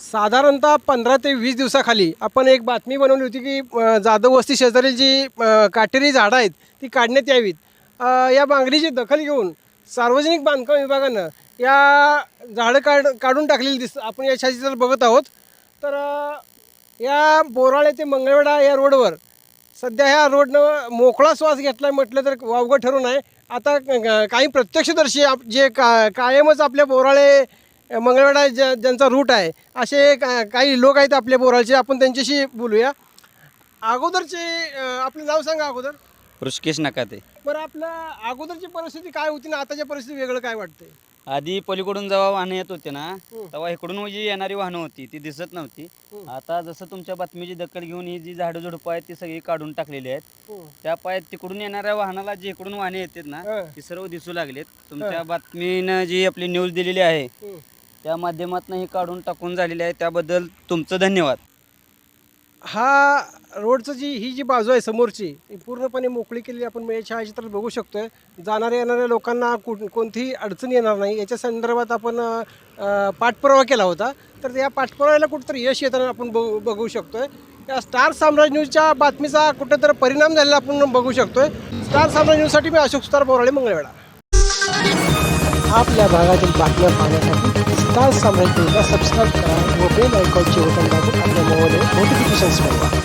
साधारणतः पंधरा ते वीस दिवसाखाली आपण एक बातमी बनवली होती की जाधव वस्ती शेजारील जी काटेरी झाडं आहेत ती काढण्यात यावीत. या मागणीची दखल घेऊन सार्वजनिक बांधकाम विभागानं या झाडं काढ काढून टाकलेली दिस आपण या छायाचित्रात बघत आहोत. तर या बोराळे ते मंगळवेढा या रोडवर सध्या ह्या रोडनं मोकळा श्वास घेतला म्हटलं तर वावगं ठरून आहे. आता काही प्रत्यक्षदर्शी आप जे का कायमच आपल्या बोराळे अ, मंगळवेढा ज्या ज्यांचा रूट आहे असे का काही लोक आहेत आपल्या बोराळचे आपण त्यांच्याशी बोलूया. अगोदरचे आपलं नाव सांगा अगोदर. ऋषिकेश नकाते. बरं आपलं अगोदरची परिस्थिती काय होती ना आताच्या परिस्थिती वेगळं काय वाटतंय? आधी पलीकडून जेव्हा वाहनं येत होते ना. तेव्हा इकडून जी येणारी वाहनं होती ती दिसत नव्हती. आता जसं तुमच्या बातमीची दखल घेऊन ही जी झाडं झुडपं आहेत ती सगळी काढून टाकलेली आहेत. त्या पायात तिकडून येणाऱ्या वाहनाला जे इकडून वाहने येतात ना. ती सर्व दिसू लागलेत तुमच्या बातमीनं जी आपली न्यूज दिलेली आहे. त्या माध्यमातून ही काढून टाकून झालेली आहे त्याबद्दल तुमचं धन्यवाद हा रोडचं जी ही जी बाजू आहे समोरची ती पूर्णपणे मोकळी केलेली आपण या छायाचित्रात बघू शकतो आहे जाणाऱ्या येणाऱ्या लोकांना कुठ कोणतीही अडचण येणार नाही. याच्या संदर्भात आपण पाठपुरावा केला होता. तर या पाठपुराव्याला कुठंतरी यश येताना आपण बघू बघू आहे या स्टार साम्राज्य न्यूजच्या बातमीचा कुठंतरी परिणाम झालेला आपण बघू शकतो आहे स्टार साम्राज्य न्यूजसाठी मी अशोक स्टार बोराळे मंगळवेळा आपल्या भागातील बातम्या पाहण्यासाठी स्टार साम्राज्य न्यूजला सबस्क्राईब करा व बेल आयकॉनचे बटन दाबून Sensibly.